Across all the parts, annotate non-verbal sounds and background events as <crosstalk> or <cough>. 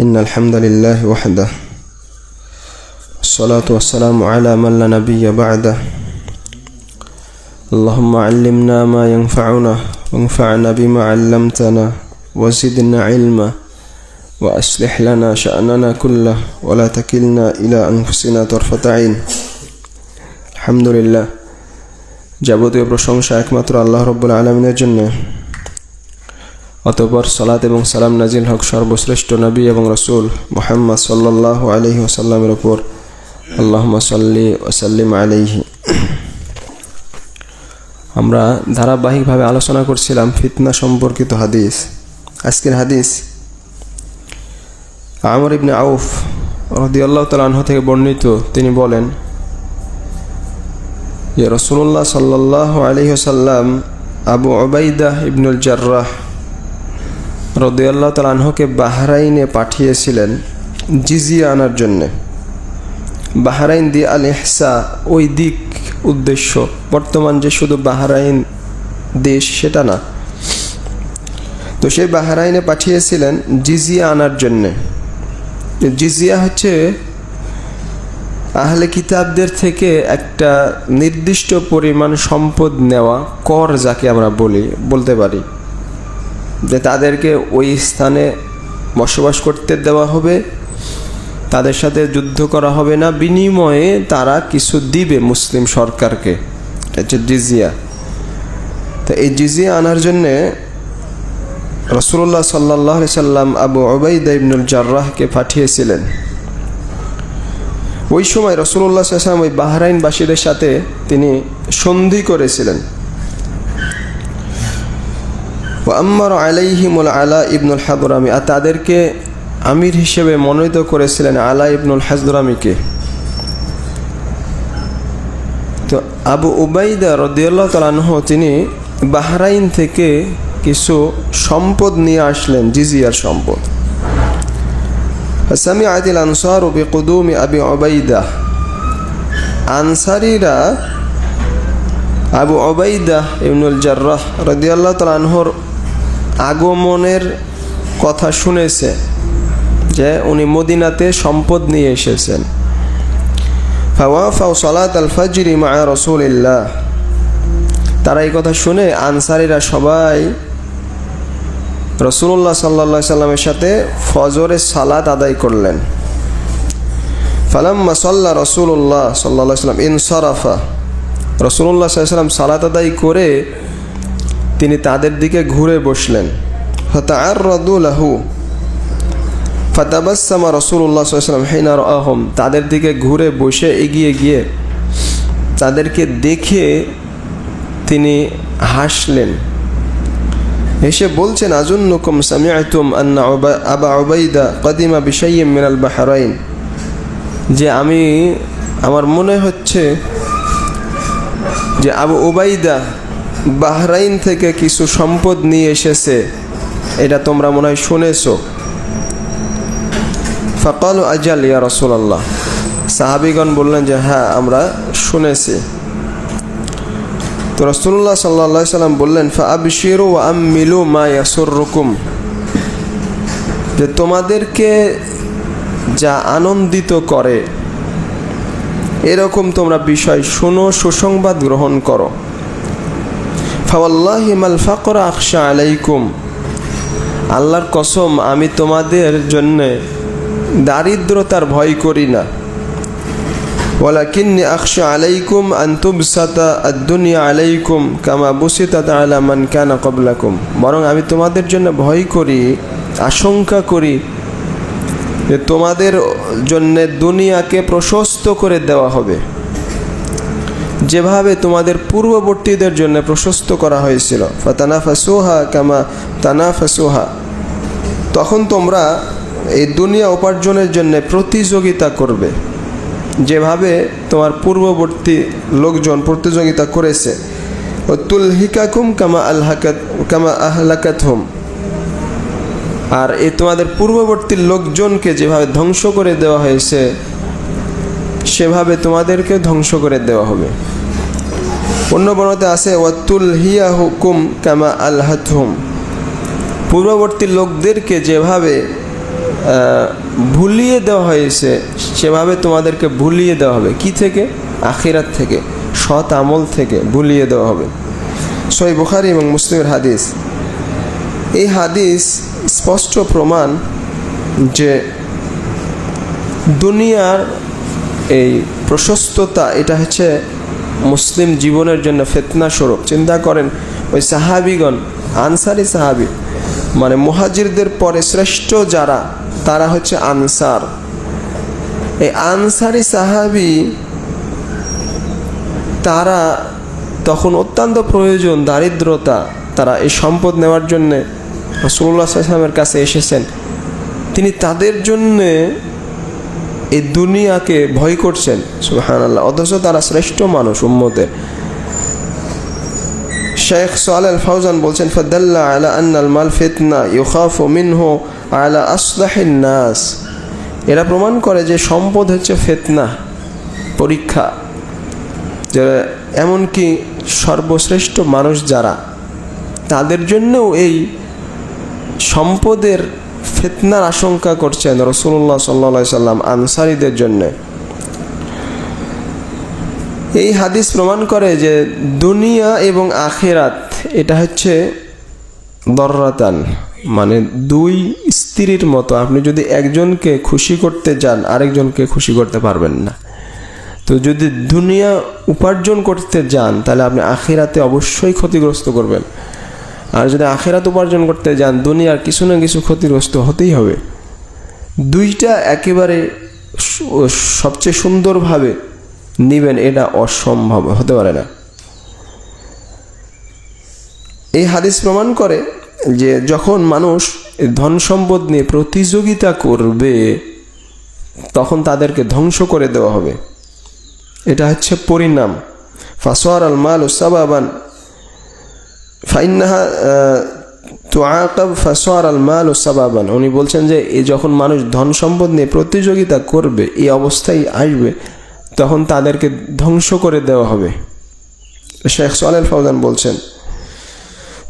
إن الحمد لله وحده الصلاة والسلام على من لا نبي بعده اللهم علمنا ما ينفعنا وانفعنا بما علمتنا وزدنا علما وأصلح لنا شأننا كله ولا تكلنا إلى أنفسنا طرفة عين الحمد لله যাবতীয় প্রশংসা একমাত্র আল্লাহ রব্বুল আলমিনের জন্য অতপর সালাত এবং সালাম নাজিল হক সর্বশ্রেষ্ঠ নবী এবং রসুল মোহাম্মদ সাল্লাহ আলহি ওসাল্লামের ওপর আল্লাহ সাল্লি ওসাল্লিম আলহি আমরা ধারাবাহিকভাবে আলোচনা করছিলাম ফিতনা সম্পর্কিত হাদিস। আজকের হাদিস আমর ইবনে আউফ রদিয়াল্লাহ তালাহ থেকে বর্ণিত। তিনি বলেন যে রসুল্লাহ সাল্লাহ আলহি আবু ওবাইদাহ ইবনুল জার্রাহ রদিয়াল্লাহ তালাহকে বাহরাইনে পাঠিয়েছিলেন জিজিয়া আনার জন্যে। বাহরাইন দি আল এহসা ওই দিক উদ্দেশ্য। বর্তমান যে শুধু বাহরাইন দেশ, সেটা না। তো সেই বাহরাইনে পাঠিয়েছিলেন জিজিয়া আনার জন্যে। জিজিয়া হচ্ছে আহলে কিতাবদের থেকে একটা নির্দিষ্ট পরিমাণ সম্পদ নেওয়া কর, যাকে আমরা বলি, বলতে পারি। যে তাদেরকে ওই স্থানে বসবাস করতে দেওয়া হবে, তাদের সাথে যুদ্ধ করা হবে না। বিনিময়ে তারা কিছু দিবে মুসলিম সরকারকে। এটা হচ্ছে জিজিয়া। তো এই জিজিয়া আনার জন্যে রসুল্লাহ সাল্লাহ সাল্লাম আবু ওবাইদা ইবনুল জার্রাহকে পাঠিয়েছিলেন। ওই সময় রসুল্লাহ সাল্লাম ওই বাহরাইনবাসীদের সাথে তিনি সন্ধি করেছিলেন। আম্মার আলাইহিমুল আলা ইবনুল হাদরামি, আর তাদেরকে আমির হিসেবে মনোনীত করেছিলেন আলা ইবনুল হাজরামিকে তো আবু উবাইদা রদিয়াল্লাহ তালাহ তিনি বাহরাইন থেকে কিছু সম্পদ নিয়ে আসলেন, জিজিয়ার সম্পদ। সামিআত আনসার ও বেকুদুম আবি ওবাইদা আনসারিরা আবু ওবাইদা ইবনুল জার্রাহ রদিয়াল্লাহ তালাহর আগমনের কথা শুনেছে যে উনি মদিনাতে সম্পদ নিয়ে এসেছেন। ফাজরি রসুলিল্লাহ। তারা এই কথা শুনে আনসারিরা সবাই রসুল্লাহ সাল্লা সাল্লামের সাথে ফজরের সালাত আদায় করলেন। ফালাম্মা সাল্লা রসুল্লাহ সাল্লা সাল্লাম ইনসরাফা। রসুল্লাহ সাল্লাম সালাত আদায় করে তিনি তাদের দিকে ঘুরে বসলেন। আর রদুলাহু ফাতাবাসামা হেনার আহম তাদের দিকে ঘুরে বসে এগিয়ে গিয়ে তাদেরকে দেখে তিনি হাসলেন। এসে বলছেন, আজুন্নুকুম সামিআতুম আন্না আবা ওবাইদা কদিমা বিশাইম মিনাল বাহারাইন। যে আমি, আমার মনে হচ্ছে যে আবু ওবাইদা বাহরাইন থেকে কিছু সম্পদ নিয়ে এসেছে। এটা তোমরা মনে হয় শুনেছো। ফকাল আজাল, ইয়া রসুলাল্লাহ। সাহাবিগণ বললেন যে হ্যাঁ আমরা শুনেছি। তো রসুল্লাহ সাল্লা সাল্লাম বললেন ফা আবিশির ও আম মিলু মা ইয়াসুর রুকুম যে তোমাদেরকে যা আনন্দিত করে, এরকম তোমরা বিষয় শোনো, সুসংবাদ গ্রহণ করো। ফাকর আকশা আলাইকুম। আল্লাহর কসম, আমি তোমাদের জন্যে দারিদ্রতার ভয় করি না। ওয়ালাকিন্নি আকশা আলাইকুম আন্তুবসাতা আদুনিয়া আলাইকুম কামা বুসিতাত মান কানা কবলাকুম বরং আমি তোমাদের জন্য ভয় করি, আশঙ্কা করি যে তোমাদের জন্যে দুনিয়াকে প্রশস্ত করে দেওয়া হবে। যেভাবে তোমাদের পূর্ববর্তীদের জন্য প্রশস্ত করা হয়েছিল। ফাতানাফাসুহা কামা তানাফাসুহা। তখন তোমরা এই দুনিয়া উপার্জনের জন্য প্রতিযোগিতা করবে। যেভাবে তোমার পূর্ববর্তী লোকজন প্রতিযোগিতা করেছে। ও তুলহিকাকুম কামা আলহাকাত, কামা আহলাকাত হোম আর এই তোমাদের পূর্ববর্তী লোকজনকে যেভাবে ধ্বংস করে দেওয়া হয়েছে সেভাবে তোমাদেরকে ধ্বংস করে দেওয়া হবে। অন্য বর্ণতে আছে ওয়াতুল হিয়া হুকুম কামা আলহাত হোম পূর্ববর্তী লোকদেরকে যেভাবে ভুলিয়ে দেওয়া হয়েছে, সেভাবে তোমাদেরকে ভুলিয়ে দেওয়া হবে। কি থেকে? আখিরাত থেকে, সৎ আমল থেকে ভুলিয়ে দেওয়া হবে। সই বুখারি এবং মুসলিমের হাদিস। এই হাদিস স্পষ্ট প্রমাণ যে দুনিয়ার এই প্রশস্ততা, এটা হচ্ছে মুসলিম জীবনের জন্য ফেতনা স্বরূপ। চিন্তা করেন, ওই সাহাবিগণ, আনসারি সাহাবি মানে মুহাজিরদের পরে শ্রেষ্ঠ যারা, তারা হচ্ছে আনসার। এই আনসারি সাহাবি, তারা তখন অত্যন্ত প্রয়োজন, দারিদ্রতা, তারা এই সম্পদ নেওয়ার জন্যে রসুল্লাহ আসলামের কাছে এসেছেন। তিনি তাদের জন্যে এই দুনিয়াকে ভয় করছেন সুহান আল্লাহ অথচ তারা শ্রেষ্ঠ মানুষ উম্মতের। শেখ সোয়াল ফাউজান বলছেন, ফদাল্লা আলা আন্নাল মাল ফিতনা ইউখাফু মিনহু আলা আসলাহিন নাস। এরা প্রমাণ করে যে সম্পদ হচ্ছে ফেতনা, পরীক্ষা। যে এমনকি সর্বশ্রেষ্ঠ মানুষ যারা, তাদের জন্যও এই সম্পদের ফেতনার আশঙ্কা করছেন রসুল্লাহ সাল্লা সাল্লাম আনসারিদের জন্যে। এই হাদিস প্রমাণ করে যে দুনিয়া এবং আখেরাত, এটা হচ্ছে দররাতান মানে দুই স্ত্রীর মতো। আপনি যদি একজনকে খুশি করতে যান আরেকজনকে খুশি করতে পারবেন না। তো যদি দুনিয়া উপার্জন করতে যান, তাহলে আপনি আখেরাতে অবশ্যই ক্ষতিগ্রস্ত করবেন। আর যদি আখেরাত উপার্জন করতে যান, দুনিয়ার কিছু না কিছু ক্ষতিগ্রস্ত হতেই হবে। দুইটা একেবারে সবচেয়ে সুন্দরভাবে নিবেন, এটা অসম্ভব, হতে পারে না। এই হাদিস প্রমাণ করে যে যখন মানুষ ধন সম্পদ নিয়ে প্রতিযোগিতা করবে, তখন তাদেরকে ধ্বংস করে দেওয়া হবে। এটা হচ্ছে পরিণাম। ফাসোয়ার আল মাল সাবাবান ফাইন্নাহা তোয়াকাব ফাসোয়ার আল মাল ও সাবাবান। উনি বলছেন যে যখন মানুষ ধন সম্পদ নিয়ে প্রতিযোগিতা করবে এই অবস্থায় আসবে, তখন তাদেরকে ধ্বংস করে দেওয়া হবে। শেখ সোয়াল ফৌজান বলছেন,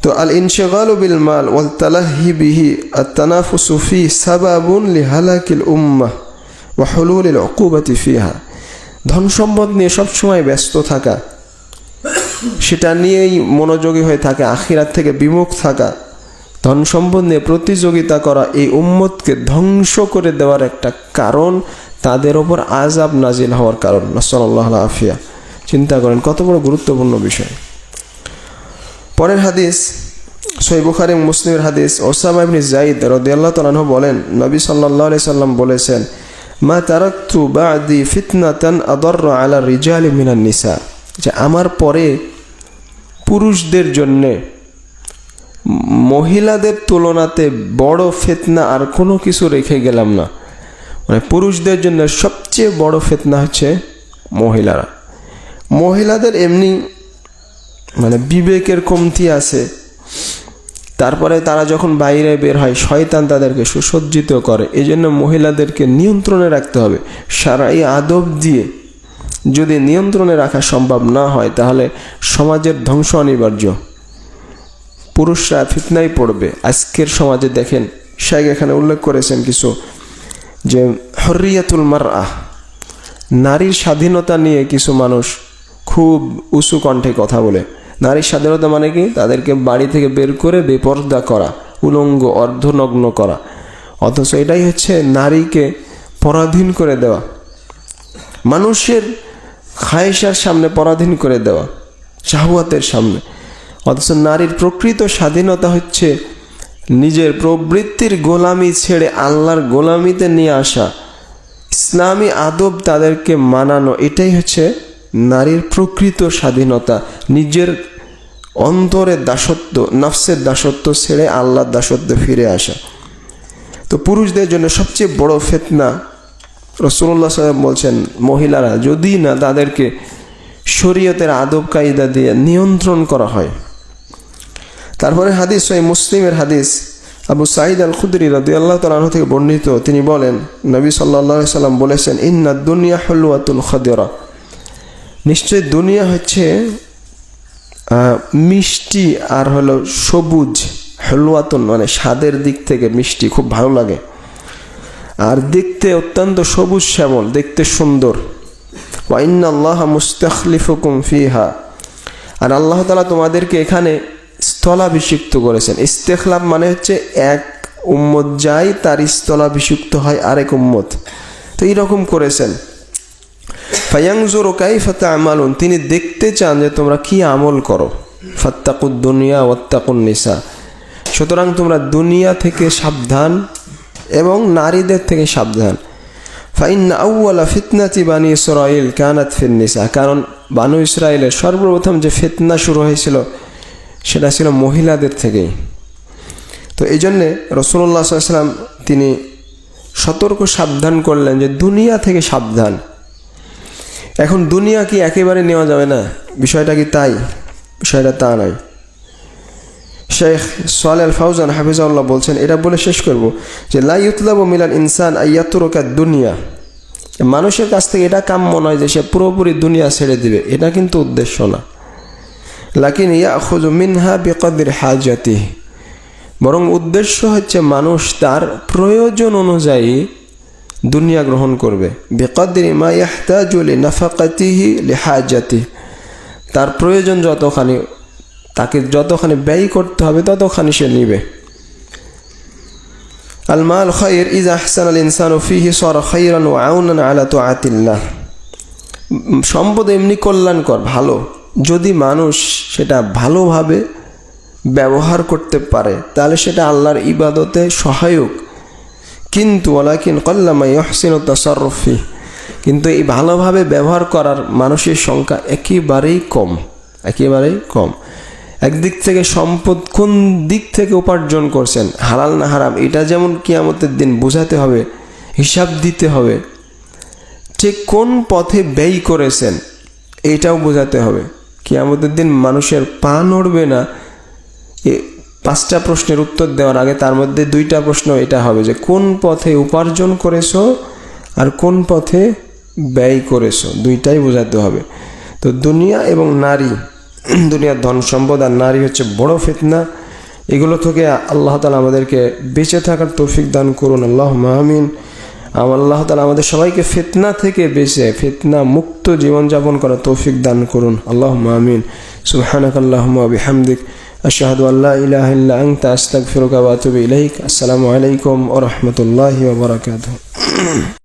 তো আল ইনশেগাল বিল মাল ওয়াল তালাহি বিহি আত্তানাফুসু ফি সাবাবুন লিহালাকিল উম্মাহ ওয়া হুলুলিল উকুবাতি ফিহা। ধন সম্পদ নিয়ে সবসময় ব্যস্ত থাকা সেটা নিয়েই মনোযোগী হয়ে থাকে, আখিরাত থেকে বিমুখ থাকা, ধন সম্পদ নিয়ে প্রতিযোগিতা করা, এই উম্মতকে ধ্বংস করে দেওয়ার একটা কারণ তাদের ওপর আজাব নাজিল হওয়ার কারণ নসল্লাহ আফিয়া চিন্তা করেন, কত বড় গুরুত্বপূর্ণ বিষয়। পরের হাদিস সই বুখারি মুসলিমের হাদিস, ওসামা ইবনি জাইদ রদিয়াল্লাহ তালাহ বলেন, নবী সাল্লাহ আলি সাল্লাম বলেছেন, মা তারাক্তু বাদি ফিতনাতান আদর আলা রিজালি মিনান নিসা। যে আমার পরে পুরুষদের জন্যে মহিলাদের তুলনাতে বড় ফেতনা আর কোনো কিছু রেখে গেলাম না। মানে পুরুষদের জন্য সবচেয়ে বড় ফেতনা হচ্ছে মহিলারা। মহিলাদের এমনি মানে বিবেকের কমতি আছে। তারপরে তারা যখন বাইরে বের হয়, শয়তান তাদেরকে সুসজ্জিত করে। এই জন্য মহিলাদেরকে নিয়ন্ত্রণে রাখতে হবে। সারা এই আদব দিয়ে যদি নিয়ন্ত্রণে রাখা সম্ভব না হয়, তাহলে সমাজের ধ্বংস অনিবার্য। পুরুষরা ফিতনাই পড়বে। আজকের সমাজে দেখেন শেখ এখানে উল্লেখ করেছেন কিছু, যে হরিয়াতুল মার নারীর স্বাধীনতা নিয়ে কিছু মানুষ খুব উঁচু কণ্ঠে কথা বলে। নারীর স্বাধীনতা মানে কি? তাদেরকে বাড়ি থেকে বের করে বেপর্দা করা, উলঙ্গ, অর্ধনগ্ন করা। অথচ এটাই হচ্ছে নারীকে পরাধীন করে দেওয়া। মানুষের খায়েশার সামনে পরাধীন করে দেওয়া, শাহওয়াতের সামনে। অথচ নারীর প্রকৃত স্বাধীনতা হচ্ছে নিজের প্রবৃত্তির গোলামি ছেড়ে আল্লাহর গোলামিতে নিয়ে আসা। ইসলামী আদব তাদেরকে মানানো, এটাই হচ্ছে নারীর প্রকৃত স্বাধীনতা। নিজের অন্তরের দাসত্ব, নফসের দাসত্ব ছেড়ে আল্লাহর দাসত্বে ফিরে আসা। তো পুরুষদের জন্য সবচেয়ে বড় ফেতনা রসুল্লাহ সাহেব বলছেন, মহিলারা, যদি না তাদেরকে শরীয়তের আদব কায়দা দিয়ে নিয়ন্ত্রণ করা হয়। তারপরে হাদিস ওই মুসলিমের হাদিস, আবু সাইদ আল খুদরি রাদি আল্লাহ তালাহ থেকে বর্ণিত, তিনি বলেন, নবী সাল্লাহ সাল্লাম বলেছেন, ইন্না দুনিয়া হলুয়াতুল খদেরা। নিশ্চয় দুনিয়া হচ্ছে মিষ্টি আর হলো সবুজ হলুয়াতুন মানে স্বাদের দিক থেকে মিষ্টি, খুব ভালো লাগে। আর দেখতে অত্যন্ত সবুজ শ্যামল, দেখতে সুন্দর। ওয়াইন আল্লাহ মুস্তাখলিফুকুম ফিহা। আর আল্লাহ তালা তোমাদেরকে এখানে স্থলাভিষিক্ত করেছেন। ইস্তেখলাফ মানে হচ্ছে এক উম্মত যায় তার স্থলাভিষিক্ত হয় আরেক উম্মত। তো এইরকম করেছেন। ফায়াংজোর কাইফাতা আমালুন তিনি দেখতে চান যে তোমরা কি আমল করো। ফাত্তাকুদ দুনিয়া, ওয়াত্তাকুন নিসা। সুতরাং তোমরা দুনিয়া থেকে সাবধান এবং নারীদের থেকে সাবধান। ফাইন আউ্লা ফিতনাতি বানি ইসরাইল কানাত ফিন্নিসা কারণ বানু ইসরায়েলের সর্বপ্রথম যে ফিতনা শুরু হয়েছিল, সেটা ছিল মহিলাদের থেকেই। তো এই জন্যে রসুল্লাহ সাল্লাম তিনি সতর্ক সাবধান করলেন যে দুনিয়া থেকে সাবধান। এখন দুনিয়া কি একেবারে নেওয়া যাবে না? বিষয়টা কি তাই? বিষয়টা তা নয়। শেখ সোয়াল আল ফাউজান হাফিজাউল্লাহ বলছেন, এটা বলে শেষ করব যে লাই লাইউতলাব মিলান ইনসান আয়াতুরকা দুনিয়া। মানুষের কাছ থেকে এটা কাম্য নয় যে, সে পুরোপুরি দুনিয়া ছেড়ে দিবে। এটা কিন্তু উদ্দেশ্য না। লাকিন ইয়া খুজ মিনহা বেকদির হাজাতি বরং উদ্দেশ্য হচ্ছে মানুষ তার প্রয়োজন অনুযায়ী দুনিয়া গ্রহণ করবে। বেকদির মা ইয়াহতাজুলি নাফাকাতিহি লিহাজাতি তার প্রয়োজন যতখানি তাকে যতখানি ব্যয় করতে হবে, ততখানি সে নিবে। আল মাল ইজ আহসান আল ইনসান ফিহি সর খৈরান ও আউনান আলা তো আতিল্লাহ সম্পদ এমনি কল্যাণকর, ভালো। যদি মানুষ সেটা ভালোভাবে ব্যবহার করতে পারে, তাহলে সেটা আল্লাহর ইবাদতে সহায়ক। কিন্তু ওলাকিন ইহসিন ও তসরফি কিন্তু এই ভালোভাবে ব্যবহার করার মানুষের সংখ্যা একেবারেই কম একেবারেই কম। একদিক থেকে সম্পদ কোন দিক থেকে উপার্জন করছেন? হালাল না হারাম? এটা যেমন কিয়ামতের দিন বোঝাতে হবে, হিসাব দিতে হবে। ঠিক কোন পথে ব্যয় করেছেন, এটাও বোঝাতে হবে। কিয়ামতের দিন মানুষের পা নড়বে না। এ পাঁচটা প্রশ্নের উত্তর দেওয়ার আগে তার মধ্যে দুইটা প্রশ্ন এটা হবে যে, কোন পথে উপার্জন করেছ আর কোন পথে ব্যয় করেছ? দুইটাই বোঝাতে হবে। তো দুনিয়া এবং নারী <clears throat> দুনিয়ার ধন সম্পদ আর নারী হচ্ছে বড় ফিতনা। এগুলো থেকে আল্লাহ তালা আমাদেরকে বেঁচে থাকার তৌফিক দান করুন আল্লাহ মাহমিন আল্লাহ তালা আমাদের সবাইকে ফিতনা থেকে বেঁচে, ফিতনা মুক্ত জীবনযাপন করার তৌফিক দান করুন আল্লাহ মাহমিন সুহানাক আল্লাহ বিহামদিক, আশাহাদু আল্লাহ ইলাহ ইল্লা আংতা আতুবু ইলাইক। আসসালামু আলাইকুম ওয়া রাহমাতুল্লাহি ওয়া বারাকাতুহু। <clears throat>